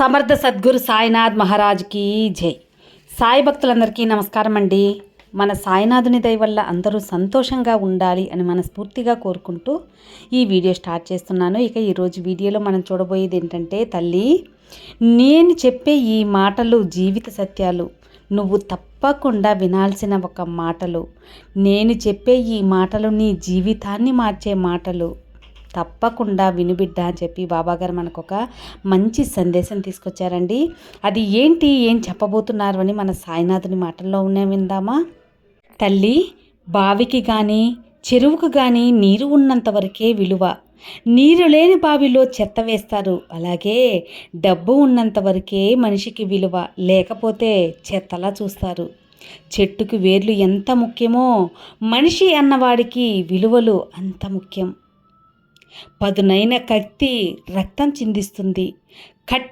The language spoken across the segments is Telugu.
సమర్థ సద్గురు సాయినాథ్ మహారాజ్కి జై. సాయి భక్తులందరికీ నమస్కారం అండి. మన సాయినాథుని దయ వల్ల అందరూ సంతోషంగా ఉండాలి అని మనస్ఫూర్తిగా కోరుకుంటూ ఈ వీడియో స్టార్ట్ చేస్తున్నాను. ఇక ఈరోజు వీడియోలో మనం చూడబోయేది ఏంటంటే తల్లి నేను చెప్పే ఈ మాటలు జీవిత సత్యాలు. నువ్వు తప్పకుండా వినాల్సిన ఒక మాటలు. నేను చెప్పే ఈ మాటలు నీ జీవితాన్ని మార్చే మాటలు. తప్పకుండా వినుబిడ్డ అని చెప్పి బాబాగారు మనకు ఒక మంచి సందేశం తీసుకొచ్చారండి. అది ఏంటి ఏం చెప్పబోతున్నారు అని మన సాయినాథుని మాటల్లో ఉన్న విందామా? తల్లి బావికి కానీ చెరువుకు కానీ నీరు ఉన్నంత వరకే విలువ. నీరు లేని బావిలో చెత్త వేస్తారు. అలాగే డబ్బు ఉన్నంత వరకే మనిషికి విలువ. లేకపోతే చెత్తలా చూస్తారు. చెట్టుకు వేర్లు ఎంత ముఖ్యమో మనిషి అన్నవాడికి విలువలు అంత ముఖ్యం. పదునైన కత్తి రక్తం చిందిస్తుంది. కట్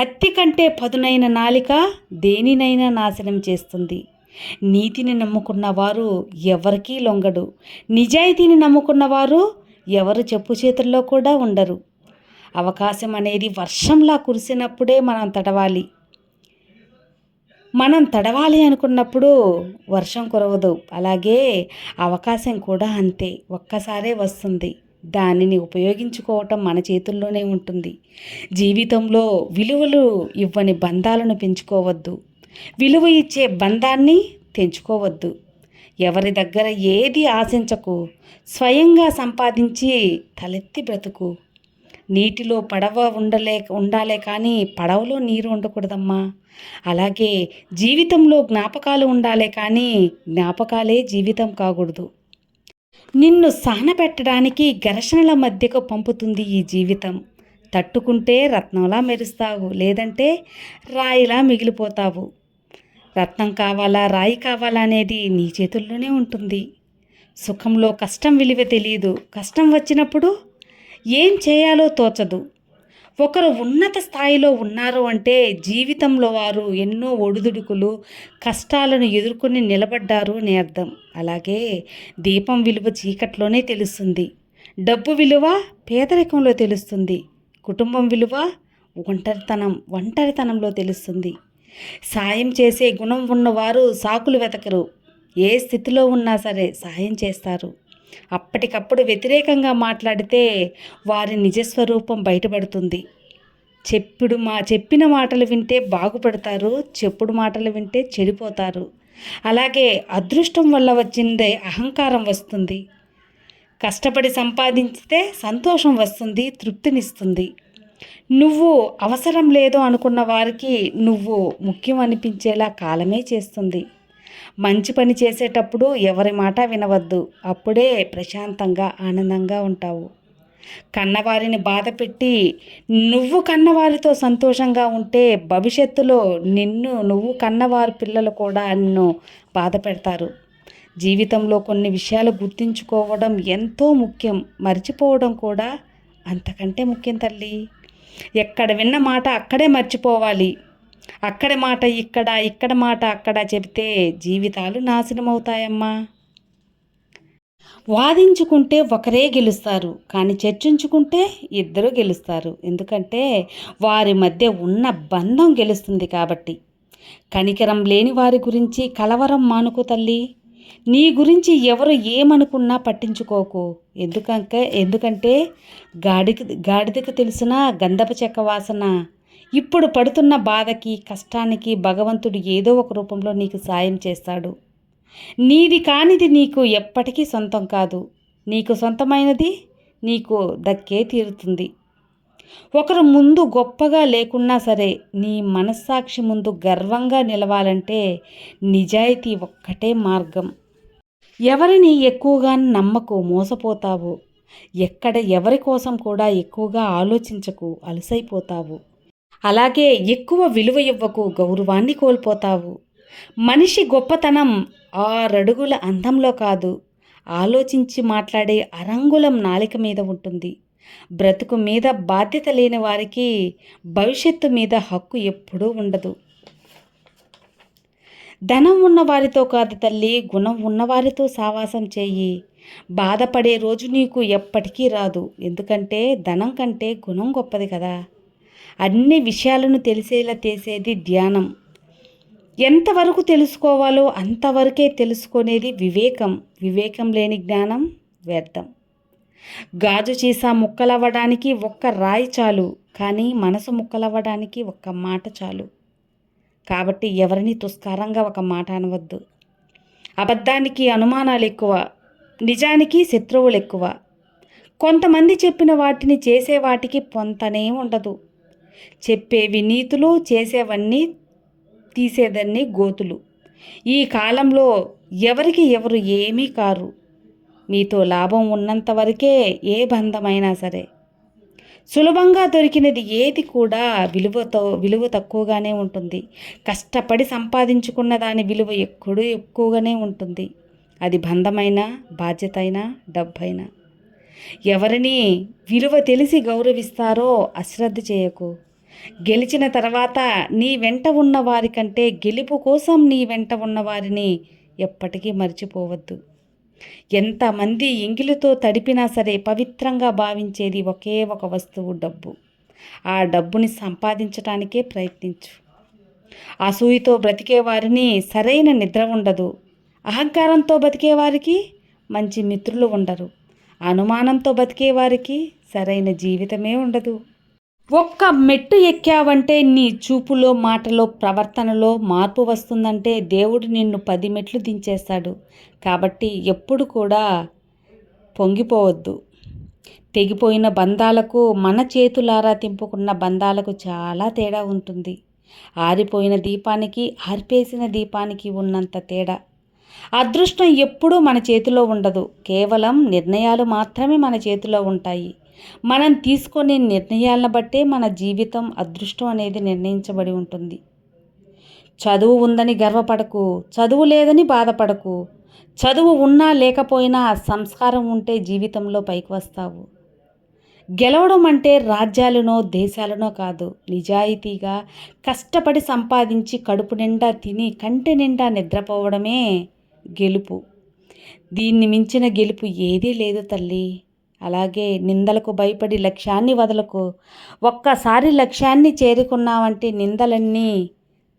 కత్తి కంటే పదునైన నాలిక దేనినైనా నాశనం చేస్తుంది. నీతిని నమ్ముకున్న వారు ఎవరికీ లొంగడు. నిజాయితీని నమ్ముకున్నవారు ఎవరు చెప్పు చేతుల్లో కూడా ఉండరు. అవకాశం అనేది వర్షంలా కురిసినప్పుడే మనం తడవాలి. మనం తడవాలి అనుకున్నప్పుడు వర్షం కురవదు. అలాగే అవకాశం కూడా అంతే. ఒక్కసారే వస్తుంది. దానిని ఉపయోగించుకోవటం మన చేతుల్లోనే ఉంటుంది. జీవితంలో విలువలు ఇవ్వని బంధాలను పెంచుకోవద్దు. విలువ ఇచ్చే బంధాన్ని తెంచుకోవద్దు. ఎవరి దగ్గర ఏది ఆశించకు స్వయంగా సంపాదించి తలెత్తి బ్రతుకు. నీటిలో పడవ ఉండలే ఉండాలే కానీ పడవలో నీరు ఉండకూడదమ్మా. అలాగే జీవితంలో జ్ఞాపకాలు ఉండాలే కానీ జ్ఞాపకాలే జీవితం కాకూడదు. నిన్ను పెట్టడానికి ఘర్షణల మధ్యకు పంపుతుంది ఈ జీవితం. తట్టుకుంటే రత్నంలా మెరుస్తావు లేదంటే రాయిలా మిగిలిపోతావు. రత్నం కావాలా రాయి కావాలా అనేది నీ చేతుల్లోనే ఉంటుంది. సుఖంలో కష్టం విలువ తెలియదు కష్టం వచ్చినప్పుడు ఏం చేయాలో తోచదు. ఒకరు ఉన్నత స్థాయిలో ఉన్నారు అంటే జీవితంలో వారు ఎన్నో ఒడిదుడుకులు కష్టాలను ఎదుర్కొని నిలబడ్డారు అని అర్థం. అలాగే దీపం విలువ చీకట్లోనే తెలుస్తుంది. డబ్బు విలువ పేదరికంలో తెలుస్తుంది. కుటుంబం విలువ ఒంటరితనం ఒంటరితనంలో తెలుస్తుంది. సాయం చేసే గుణం ఉన్నవారు సాకులు వెతకరు. ఏ స్థితిలో ఉన్నా సరే సాయం చేస్తారు. అప్పటికప్పుడు వ్యతిరేకంగా మాట్లాడితే వారి నిజస్వరూపం బయటపడుతుంది. చెప్పుడు మా చెప్పిన మాటలు వింటే బాగుపడతారు చెప్పుడు మాటలు వింటే చెడిపోతారు. అలాగే అదృష్టం వల్ల వచ్చిందే అహంకారం వస్తుంది. కష్టపడి సంపాదించితే సంతోషం వస్తుంది తృప్తినిస్తుంది. నువ్వు అవసరం లేదు అనుకున్న వారికి నువ్వు ముఖ్యం అనిపించేలా కాలమే చేస్తుంది. మంచి పని చేసేటప్పుడు ఎవరి మాట వినవద్దు. అప్పుడే ప్రశాంతంగా ఆనందంగా ఉంటావు. కన్నవారిని బాధ పెట్టి నువ్వు కన్నవారితో సంతోషంగా ఉంటే భవిష్యత్తులో నిన్ను నువ్వు కన్నవారి పిల్లలు కూడా నిన్ను బాధ పెడతారు. జీవితంలో కొన్ని విషయాలు గుర్తుంచుకోవడం ఎంతో ముఖ్యం. మర్చిపోవడం కూడా అంతకంటే ముఖ్యం తల్లి. ఎక్కడ విన్న మాట అక్కడే మర్చిపోవాలి. అక్కడ మాట ఇక్కడ ఇక్కడ మాట అక్కడ చెబితే జీవితాలు నాశనం అవుతాయమ్మా వాదించుకుంటే ఒకరే గెలుస్తారు కానీ చర్చించుకుంటే ఇద్దరు గెలుస్తారు. ఎందుకంటే వారి మధ్య ఉన్న బంధం గెలుస్తుంది కాబట్టి. కనికరం లేని వారి గురించి కలవరం మానుకు తల్లి. నీ గురించి ఎవరు ఏమనుకున్నా పట్టించుకోకు. ఎందుకంటే ఎందుకంటే గాడికి గాడిదకు తెలిసిన గంధపు చెక్క వాసన ఇప్పుడు పడుతున్న బాధకి కష్టానికి భగవంతుడు ఏదో ఒక రూపంలో నీకు సాయం చేస్తాడు. నీది కానిది నీకు ఎప్పటికీ సొంతం కాదు. నీకు సొంతమైనది నీకు దక్కే తీరుతుంది. ఒకరు ముందు గొప్పగా లేకున్నా సరే నీ మనస్సాక్షి ముందు గర్వంగా నిలవాలంటే నిజాయితీ ఒక్కటే మార్గం. ఎవరిని ఎక్కువగా నమ్మకు మోసపోతావు? ఎక్కడ ఎవరి కోసం కూడా ఎక్కువగా ఆలోచించకు అలసైపోతావు? అలాగే ఎక్కువ విలువ ఇవ్వకు గౌరవాన్ని కోల్పోతావు. మనిషి గొప్పతనం ఆరడుగుల అందంలో కాదు. ఆలోచించి మాట్లాడే అరంగులం నాలిక మీద ఉంటుంది. బ్రతుకు మీద బాధ్యత లేని వారికి భవిష్యత్తు మీద హక్కు ఎప్పుడూ ఉండదు. ధనం ఉన్నవారితో కాదు తల్లి గుణం ఉన్నవారితో సావాసం చేయి. బాధపడే రోజు నీకు ఎప్పటికీ రాదు. ఎందుకంటే ధనం కంటే గుణం గొప్పది కదా. అన్ని విషయాలను తెలిసేలా చేసేది ధ్యానం. ఎంతవరకు తెలుసుకోవాలో అంతవరకే తెలుసుకునేది వివేకం. వివేకం లేని జ్ఞానం వ్యర్థం. గాజు చీసా ముక్కలవ్వడానికి ఒక్క రాయి చాలు కానీ మనసు ముక్కలవ్వడానికి ఒక్క మాట చాలు. కాబట్టి ఎవరిని తుస్కారంగా ఒక మాట అనవద్దు. అబద్ధానికి అనుమానాలు ఎక్కువ నిజానికి శత్రువులు ఎక్కువ. కొంతమంది చెప్పిన వాటిని చేసే వాటికి పొంతనే ఉండదు. చెప్పేవి నీతులు చేసేవన్నీ తీసేదన్నీ గోతులు. ఈ కాలంలో ఎవరికి ఎవరు ఏమీ కారు. మీతో లాభం ఉన్నంత వరకే ఏ బంధమైనా సరే. సులభంగా దొరికినది ఏది కూడా విలువతో విలువ తక్కువగానే ఉంటుంది. కష్టపడి సంపాదించుకున్న దాని విలువ ఎక్కడూ ఎక్కువగానే ఉంటుంది. అది బంధమైనా బాధ్యత అయినా డబ్బైనా. ఎవరిని విలువ తెలిసి గౌరవిస్తారో అశ్రద్ధ చేయకు. గెలిచిన తర్వాత నీ వెంట ఉన్న కంటే గెలుపు కోసం నీ వెంట ఉన్న వారిని ఎప్పటికీ మర్చిపోవద్దు. ఎంతమంది ఎంగిలితో తడిపినా సరే పవిత్రంగా భావించేది ఒకే ఒక వస్తువు డబ్బు. ఆ డబ్బుని సంపాదించటానికే ప్రయత్నించు. అసూయతో బ్రతికే వారిని సరైన నిద్ర ఉండదు. అహంకారంతో బతికే వారికి మంచి మిత్రులు ఉండరు. అనుమానంతో బతికే వారికి సరైన జీవితమే ఉండదు. ఒక్క మెట్టు ఎక్కావంటే నీ చూపులో మాటలో ప్రవర్తనలో మార్పు వస్తుందంటే దేవుడు నిన్ను పది మెట్లు దించేస్తాడు. కాబట్టి ఎప్పుడు కూడా పొంగిపోవద్దు. తెగిపోయిన బంధాలకు మన చేతులారా తింపుకున్న బంధాలకు చాలా తేడా ఉంటుంది. ఆరిపోయిన దీపానికి ఆర్పేసిన దీపానికి ఉన్నంత తేడా. అదృష్టం ఎప్పుడూ మన చేతిలో ఉండదు. కేవలం నిర్ణయాలు మాత్రమే మన చేతిలో ఉంటాయి. మనం తీసుకునే నిర్ణయాలను బట్టే మన జీవితం అదృష్టం అనేది నిర్ణయించబడి ఉంటుంది. చదువు ఉందని గర్వపడకు చదువు లేదని బాధపడకు చదువు ఉన్నా లేకపోయినా సంస్కారం ఉంటే జీవితంలో పైకి వస్తావు. గెలవడం అంటే రాజ్యాలనో దేశాలనో కాదు. నిజాయితీగా కష్టపడి సంపాదించి కడుపు నిండా తిని కంటి నిండా నిద్రపోవడమే గెలుపు. దీన్ని మించిన గెలుపు ఏదీ లేదు తల్లి. అలాగే నిందలకు భయపడి లక్ష్యాన్ని వదలకు. ఒక్కసారి లక్ష్యాన్ని చేరుకున్నావంటే నిందలన్నీ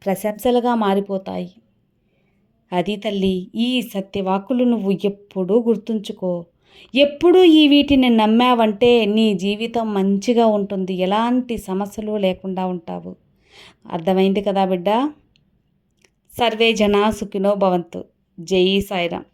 ప్రశంసలుగా మారిపోతాయి. అది తల్లి ఈ సత్యవాకులు నువ్వు ఎప్పుడూ గుర్తుంచుకో. ఎప్పుడూ ఈ వీటిని నమ్మావంటే నీ జీవితం మంచిగా ఉంటుంది. ఎలాంటి సమస్యలు లేకుండా ఉంటావు. అర్థమైంది కదా బిడ్డ? సర్వే జనా సుఖినో భవంతు. జై సాయిరామ్